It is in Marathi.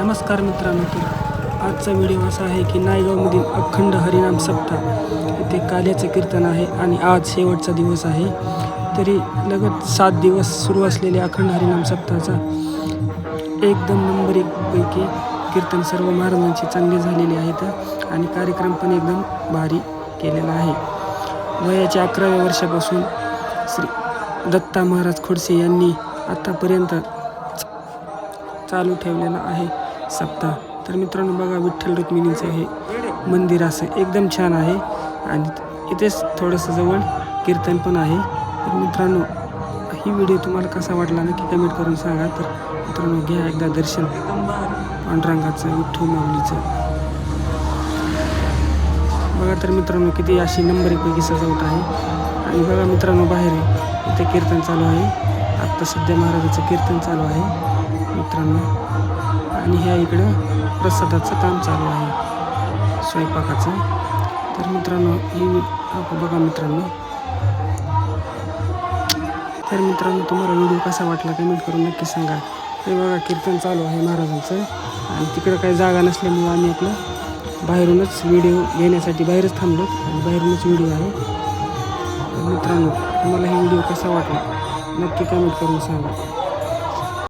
नमस्कार मित्रांनो तर आजचा व्हिडिओ असा आहे की नायगावमधील अखंड हरिनाम सप्ताह इथे काल्याचं कीर्तन आहे आणि आज शेवटचा दिवस आहे. तरी लगत सात दिवस सुरू असलेल्या अखंड हरिनाम सप्ताहाचा एकदम नंबर एकपैकी कीर्तन सर्व महाराजांचे चांगले झालेले आहेत आणि कार्यक्रम पण एकदम भारी केलेला आहे. वयाच्या अकराव्या वर्षापासून श्री दत्ता महाराज खोडसे यांनी आत्तापर्यंत चालू ठेवलेला आहे. सप्ताह. तर मित्रांनो बघा विठ्ठल रुक्मिणीचं हे मंदिर असं एकदम छान आहे. आणि इथेच थोडंसं जवळ कीर्तन पण आहे. तर मित्रांनो ही व्हिडिओ तुम्हाला कसा वाटला नक्की कमेंट करून सांगा. तर मित्रांनो घ्या एकदा दर्शन. पांडुरंगाचं विठ्ठल माऊलीचं. बघा तर मित्रांनो किती अशी नंबर एकपैकी सजावट आहे. आणि बघा मित्रांनो बाहेर इथे कीर्तन चालू आहे. आत्ता सध्या महाराजाचं कीर्तन चालू आहे. मित्रांनो आणि ह्या इकडं प्रसादाचं काम चालू आहे. स्वयंपाकाचं. तर मित्रांनो ही बघा मित्रांनो. तर मित्रांनो तुम्हाला व्हिडिओ कसा वाटला कमेंट करून नक्की सांगा. हे बघा कीर्तन चालू आहे महाराजांचं. आणि तिकडं काही जागा नसल्यामुळं आम्ही आपलं बाहेरूनच व्हिडिओ घेण्यासाठी बाहेरच थांबलो आणि बाहेरूनच व्हिडिओ आहे. मित्रांनो तुम्हाला हे व्हिडिओ कसा वाटला? नक्की कमेंट करून सांगा.